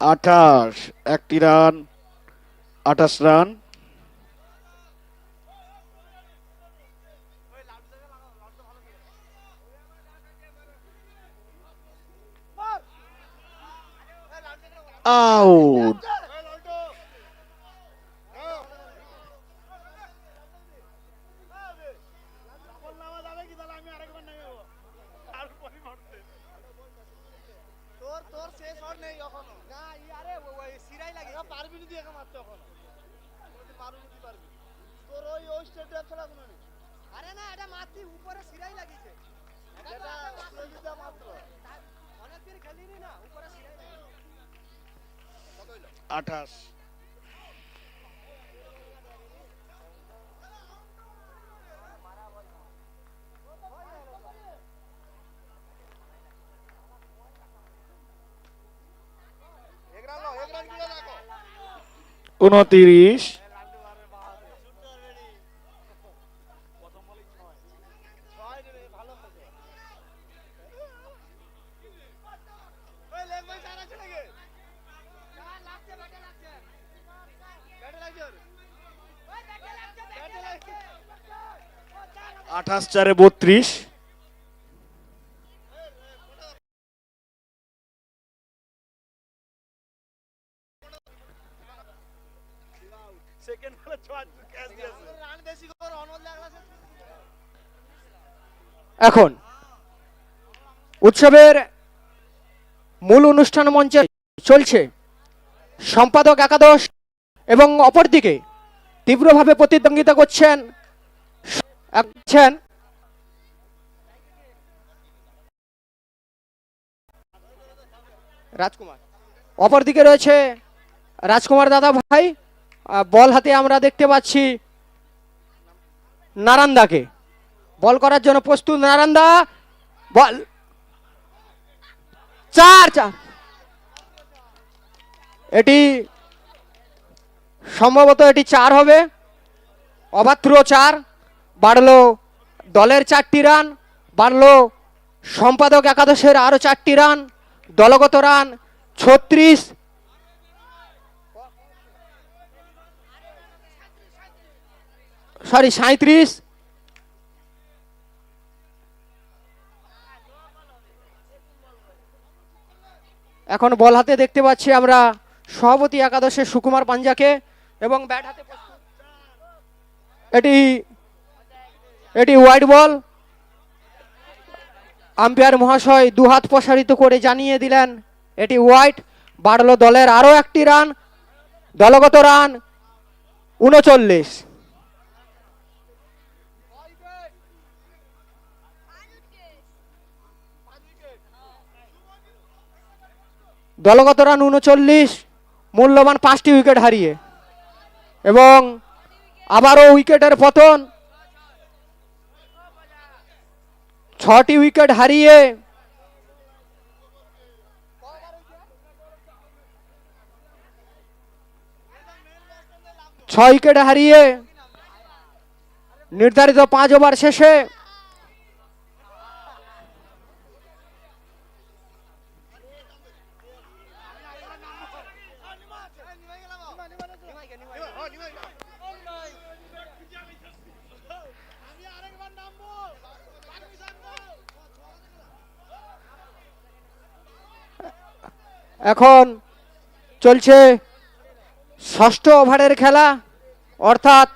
আঠাশ একটি রান আঠাশ রান। আউট তোর তোর শেষ হর নেই এখনও না আরে ওই সিরাই লাগে পারবি না তুই একা মারতে এখনও তুই পারবি না তুই পারবি তোর ওই ওই স্টেট ড্রাইভ ছাড়া কোনো নেই এটা মারতি উপরে সিরাই লাগিছে এটা প্রতিটা মাত্র অনেক খেলিনি না উপরে সিরাই লাগিছে কত হইল আঠাশ। এক রান লো এক রান দিয়ে রাখো। উনতিরিশ। আঠাশ চারে বত্রিশ। এখন, উৎসবের মূল অনুষ্ঠান মঞ্চে চলছে সম্পাদক একাদশ এবং অপরদিকে তীব্রভাবে প্রতিদ্বন্দ্বিতা করছেন আছেন? রাজকুমার। অপরদিকে রয়েছে রাজকুমার দাদা ভাই। বল হাতে আমরা দেখতে পাচ্ছি নারান্দাকে। বল করার জন্য প্রস্তুত নারান্দা। বল। চার চার। এটি সম্ভবত এটি চার হবে। অবাত্র চার। বাড়লো দলের চারটি রান, বাড়লো সম্পাদক একাদশের আরও চারটি রান, দলগত রান ছত্রিশ। সরি সাঁত্রিশ এখন বল হাতে দেখতে পাচ্ছি আমরা সভাপতি একাদশের সুকুমার পাঞ্জাকে এবং ব্যাট হাতে এটি এটি হোয়াইট বল আম্পায়ার মহাশয় দুহাত প্রসারিত করে জানিয়ে দিলেন, এটি হোয়াইট বাড়লো দলের আরও একটি রান দলগত রান উনচল্লিশ। দলগত রান উনচল্লিশ, মূল্যবান পাঁচটি উইকেট হারিয়ে। এবং আবারও উইকেটের পতন। ছটি উইকেট হারিয়ে ছয় উইকেট হারিয়ে নির্ধারিত পাঁচ ওভার শেষে এখন চলছে ষষ্ঠ ওভারের খেলা, অর্থাৎ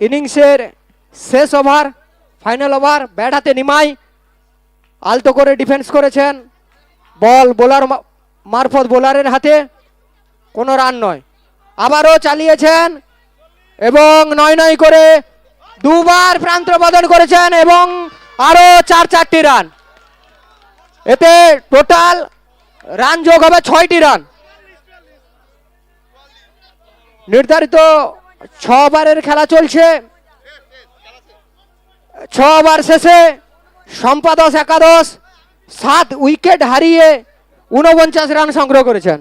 ইনিংসের শেষ ওভার, ফাইনাল ওভার, ব্যাট হাতে নিমাই, আলতো করে ডিফেন্স করেছেন। বল বোলার মারফত বোলারের হাতে কোনো রান নয়। আবারও চালিয়েছেন এবং নয় নয় করে দুবার প্রান্ত বদল করেছেন এবং আরও চার চারটি রান। এতে টোটাল রান যোগ হবে ছয়টি রান। নির্ধারিত ছ ওভারের খেলা চলছে। ছ ওভার শেষে সম্পাদশ একাদশ সাত উইকেট হারিয়ে উনপঞ্চাশ রান সংগ্রহ করেছেন।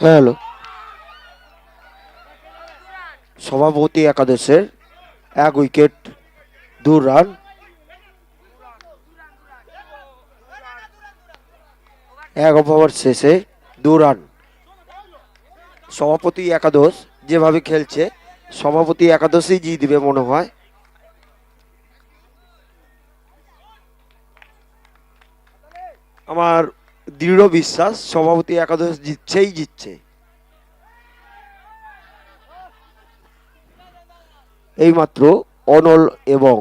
হ্যালো। সভাপতি একাদশের এক উইকেট, দু রান। এক ওভার শেষে দু রান। সভাপতি একাদশ যেভাবে খেলছে, সভাপতি একাদশই জিতবে মনে হয়। আমার দৃঢ় বিশ্বাস, সভাপতি একাদশ জিতছেই জিতছে। এইমাত্র অনল এবং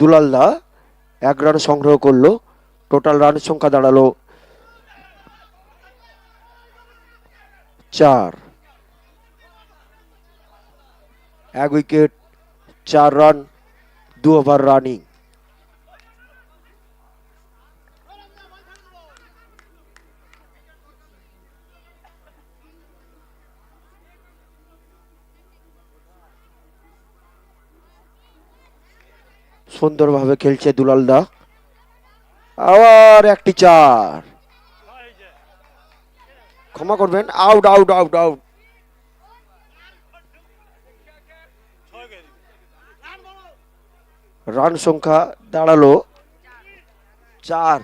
দুলালদা এক রান সংগ্রহ করল, টোটাল রান সংখ্যা দাঁড়াল চার। এক উইকেট, চার রান, দু ওভার রানিং। সুন্দরভাবে খেলছে দুলালদা। আবার একটি চার। ক্ষমা করবেন out out out out run সংখ্যা দাঁড়াল চার।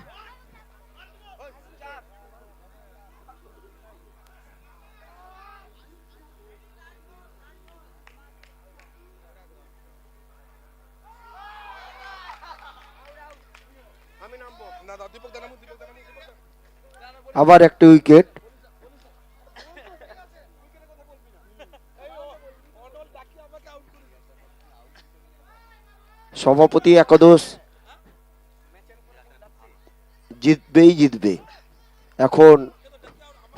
আবার একটি উইকেট। সভাপতি একাদশ। জিতবেই জিতবে। এখন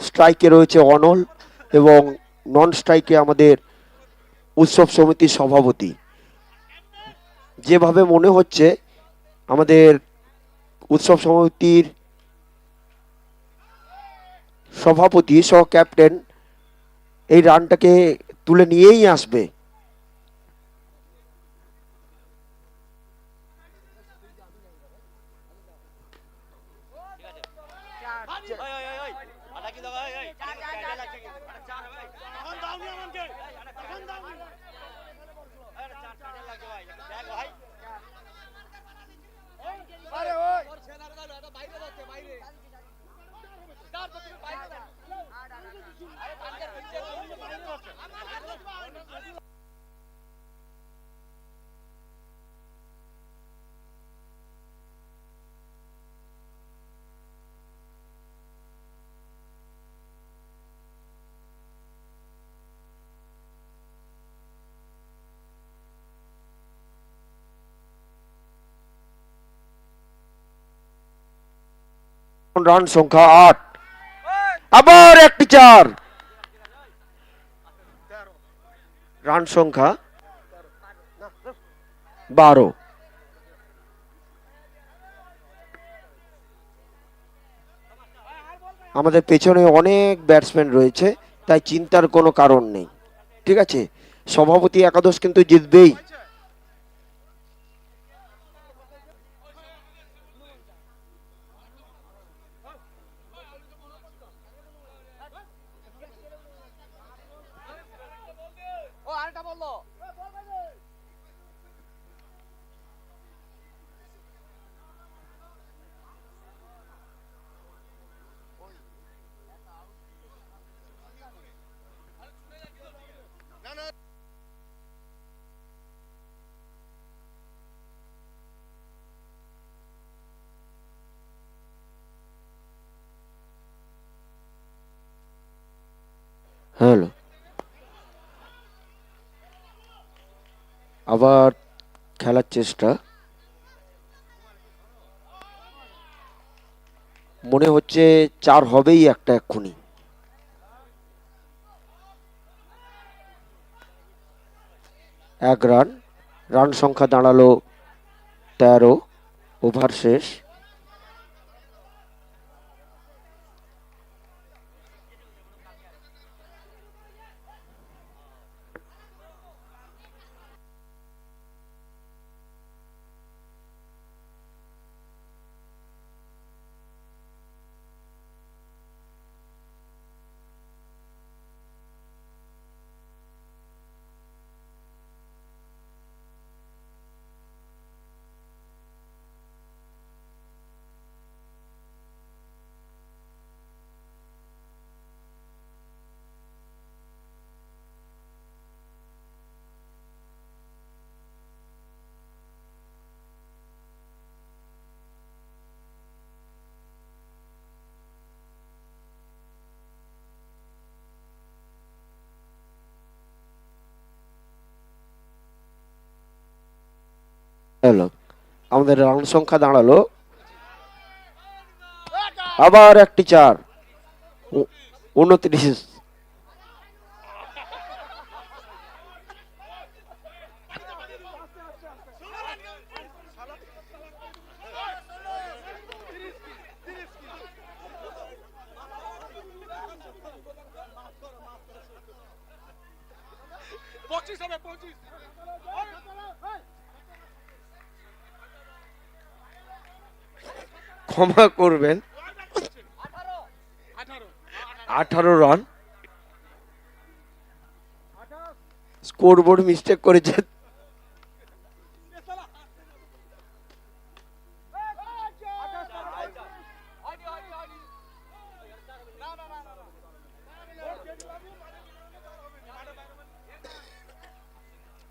স্ট্রাইকে রয়েছে অনল এবং নন স্ট্রাইকে আমাদের উৎসব সমিতির সভাপতি। যেভাবে মনে হচ্ছে, আমাদের উৎসব সমিতির সভাপতি সহ ক্যাপ্টেন এই রানটাকে তুলে নিয়েই আসবে। রান সংখ্যা আট। আবার একটি চার রান সংখ্যা বারো। আমাদের পেছনে অনেক ব্যাটসম্যান রয়েছে, তাই চিন্তার কোনো কারণ নেই। ঠিক আছে? সভাপতি একাদশ কিন্তু জিতবেই। আবার খেলার চেষ্টা। মনে হচ্ছে চার হবেই একটা এক্ষুনি। এক রান রান সংখ্যা দাঁড়াল তেরো, ওভার শেষ। হলো আমাদের রান সংখ্যা দাঁড়াল। আবার একটি চার উনত্রিশ পঁচিশ হবে পঁচিশ। ক্ষমা করবেন। আঠারো রান। স্কোরবোর্ড মিস্টেক করেছে।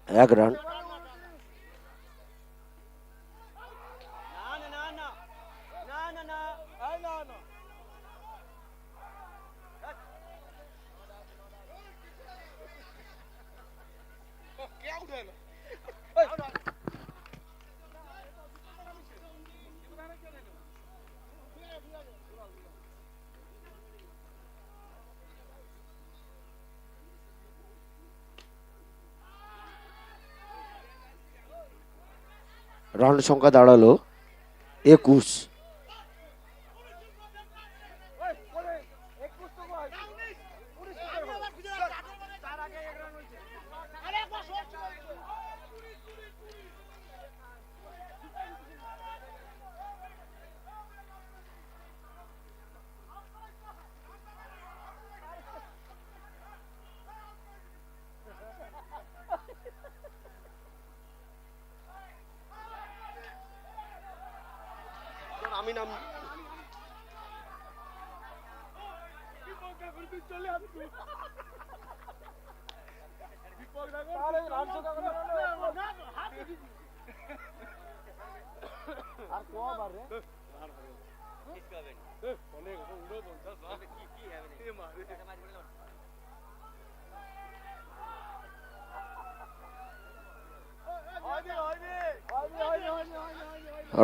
এক রান। রান সংখ্যা দাঁড়াল একুশ। আমি নাম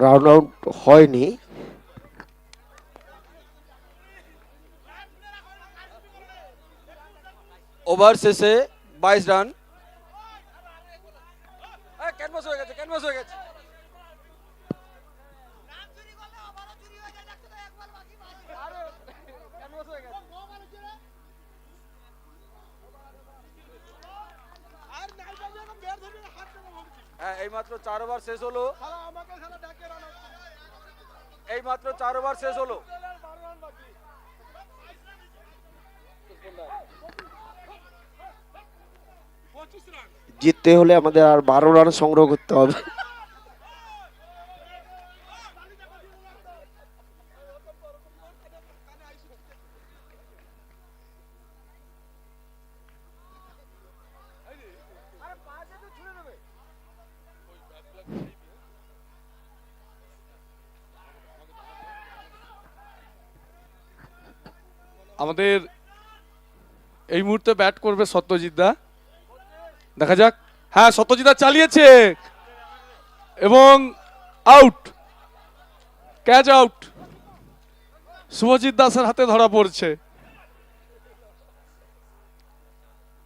রান আউট হয়নি। ওভার শেষে বাইশ রান। হয়ে গেছে, ক্যানভাস হয়ে গেছে। হ্যাঁ এইমাত্র চার ওভার শেষ হলো। এইমাত্র চার ওভার শেষ হলো। জিততে হলে আমাদের আর বারো রান সংগ্রহ করতে হবে। আমাদের এই মুহূর্তে ব্যাট করবে সত্যজিৎ দা। দেখা যাক। হ্যাঁ সত্যজিৎ চালিয়েছে। এবং আউট ক্যাচ আউট শুভজিৎ দাসের হাতে ধরা পড়ছে।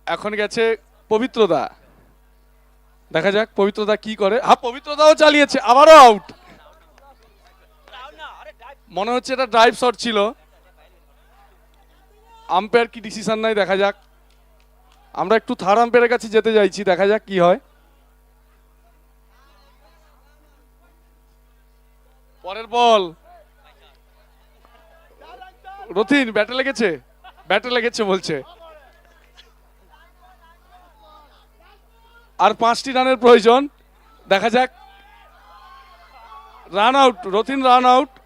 এখন গেছে পবিত্রদা। দেখা যাক পবিত্রদা কি করে। হ্যাঁ পবিত্রদাও চালিয়েছে, আবারও আউট মনে হচ্ছে এটা ড্রাইভ শট ছিল। আম্পায়ার কি ডিসিশন নাই দেখা যাক। আমরা একটু থার্ড আম্পায়ারের কাছে যেতে চাইছি দেখা যাক কি হয়। পরের বল। রথিন, ব্যাটে লেগেছে? ব্যাটে লেগেছে বলছে। আর পাঁচটি রানের প্রয়োজন। দেখা যাক। Run out, Rathin run out.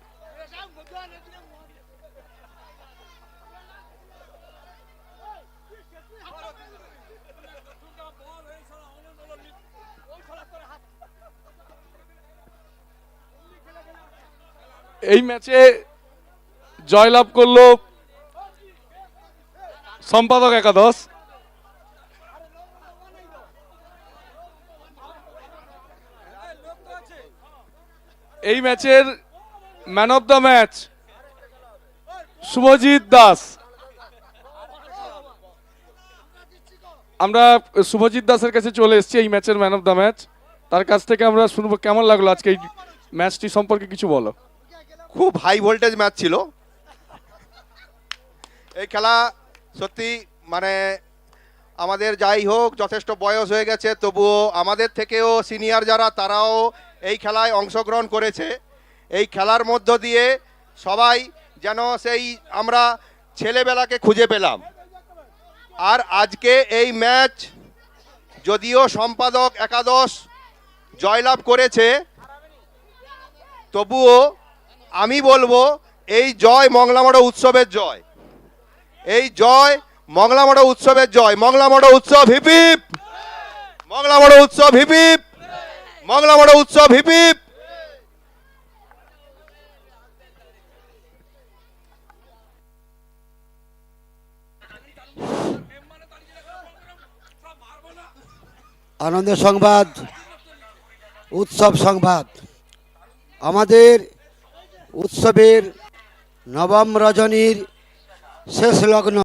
এই ম্যাচে জয়লাভ করল সম্পাদক একাদশ। এই ম্যাচের man of the match Subhajit Das. আমরা শুভজিৎ দাসের কাছে চলে এসেছি এই ম্যাচের ম্যান অফ দ্য ম্যাচ। তার কাছ থেকে আমরা শুনব কেমন লাগল আজকে এই ম্যাচটি সম্পর্কে কিছু বলো। খুব হাই ভোল্টেজ ম্যাচ ছিল। এই খেলা সত্যি মানে আমাদের যাই হোক, যথেষ্ট বয়স হয়ে গেছে, তবুও আমাদের থেকেও সিনিয়র যারা, তারাও এই খেলায় অংশগ্রহণ করেছে। এই খেলার মধ্য দিয়ে সবাই যেন সেই আমরা ছেলেবেলাকে খুঁজে পেলাম। আর আজকে এই ম্যাচ যদিও সম্পাদক একাদশ জয়লাভ করেছে, তবুও আমি বলব, এই জয় মংলামড় উৎসবের জয়। এই জয় মংলামড় উৎসবের জয়। মংলামড় উৎসব হিপিপ মংলামড় উৎসব হিপিপ মংলামড় উৎসব হিপিপ আনন্দ সংবাদ, উৎসব সংবাদ। আমাদের উৎসবের নবম রজনীর শেষ লগ্ন।